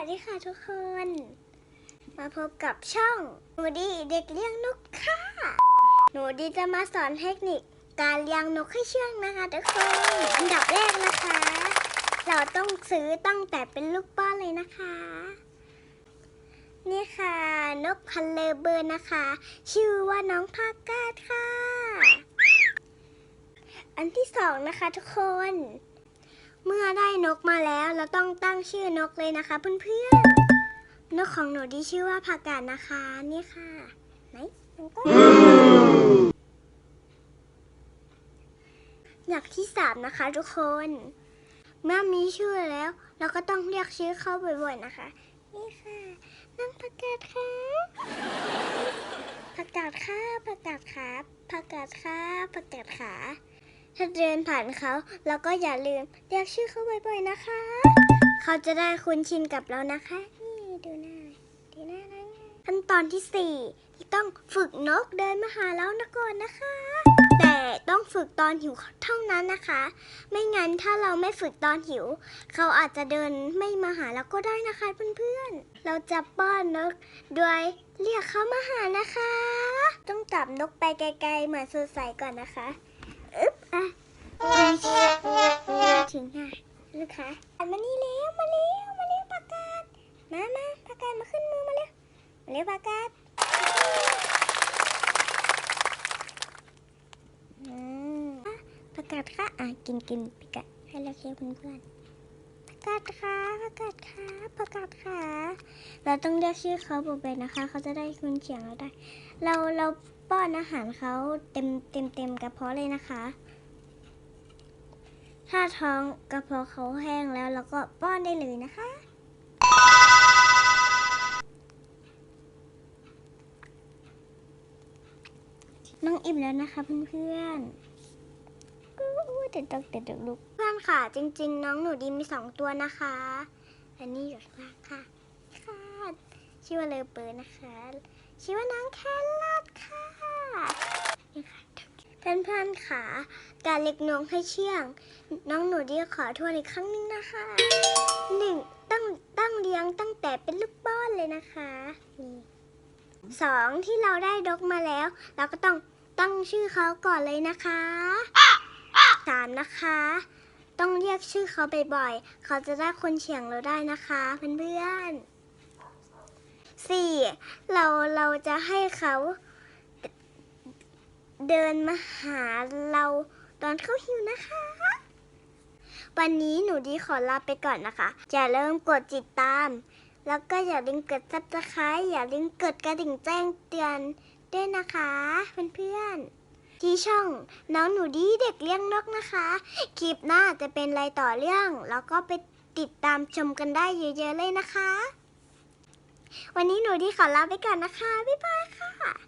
วัสดีค่ะทุกคน มาพบกับช่อง หนูดีเด็กเลี้ยงนกค่ะ หนูดีจะมาสอนเทคนิคการเลี้ยงนกให้เชื่องนะคะทุกคน อันดับแรกนะคะ เราต้องซื้อตั้งแต่เป็นลูกป้อนเลยนะคะ นี่ค่ะ นกพันเลเบิร์นนะคะ ชื่อว่าน้องพากาดค่ะ อันที่สองนะคะทุกคน เมื่อได้นกมาแล้วเราต้องตั้งชื่อนกเลยนะคะเพื่อนๆ นกของหนูที่ชื่อว่าผักกาดนะคะนี่ค่ะไหนมันก็อย่างที่สามนะคะทุกคน เมื่อมีชื่อแล้ว เราก็ต้องเรียกชื่อเขาบ่อยๆนะคะ นี่ค่ะน้องผักกาดค่ะผักกาดค่ะผักกาดค่ะผักกาดค่ะผักกาดค่ะ ถ้าเดินผ่านเขาเราก็อย่าลืมเรียกชื่อเขาบ่อยๆนะคะ เขาจะได้คุ้นชินกับเรานะคะ นี่ดูหน้าดูหน้านะขั้นตอนที่สี่ต้องฝึกนกเดินมาหาเรานะก่อนนะคะ แต่ต้องฝึกตอนหิวเท่านั้นนะคะ ไม่งั้นถ้าเราไม่ฝึกตอนหิว เขาอาจจะเดินไม่มาหาเราก็ได้นะคะเพื่อนๆ เราจะป้อนนกโดยเรียกเขามาหานะคะ ต้องจับนกไปไกลๆเหมือนสดใสก่อนนะคะ อึ๊บอะถึงค่ะลูกค้ามานี่เร็วมาเร็วมาเร็วปากกาดมามาปากกาดมาขึ้นมือมาเร็วมาเร็วปากกาดอือปากกาดค่ะอะกินกินปากกาดให้เราเคี้ยวเพื่อนๆปากกาดค่ะปากกาดค่ะปากกาดค่ะ เราต้องเรียกชื่อเขาบ่อยๆนะคะ เขาจะได้คุ้นเสียงเราได้ เราเราป้อนอาหารเขาเต็มเต็มเต็มกระเพาะเลยนะคะ ถ้าท้องกระเพาะเขาแห้งแล้วเราก็ป้อนได้เลยนะคะ น้องอิ่มแล้วนะคะเพื่อนๆอู้เด็ดดอกเด็ดดอกลูกเพื่อนค่ะ จริง ๆ น้องหนูดีมีสองตัวนะคะ อันนี้อยู่ข้างล่างค่ะค่ะชื่อว่าเลอเปิร์นะคะ ชื่อว่าน้องแครอทค่ะนี่ค่ะ เพื่อนๆค่ะการเล็กน้องให้เชื่อง น้องหนูดีขอทวนอีกครั้งนึงนะคะหนึ่งตั้งตั้งเลี้ยงตั้งแต่เป็นลูกป้อนเลยนะคะนี่สองที่เราได้ดกมาแล้ว เราก็ต้องตั้งชื่อเขาก่อนเลยนะคะสามนะคะ ต้องเรียกชื่อเขาบ่อยๆเขาจะได้คนเฉียงเราได้นะคะเพื่อนๆสี่เราเราจะให้เขา เดินมาหาเราตอนเขาหิวนะคะ วันนี้หนูดีขอลาไปก่อนนะคะ อย่าลืมกดติดตาม แล้วก็อย่าลืมกดซับสไครต์อย่าลืมกดกระดิ่งแจ้งเตือนด้วยนะคะเพื่อนๆที่ช่องน้องหนูดีเด็กเลี้ยงนกนะคะ คลิปหน้าจะเป็นอะไรต่อเรื่อง แล้วก็ไปติดตามชมกันได้เยอะๆเลยนะคะ วันนี้หนูดีขอลาไปก่อนนะคะ บ๊ายบายค่ะ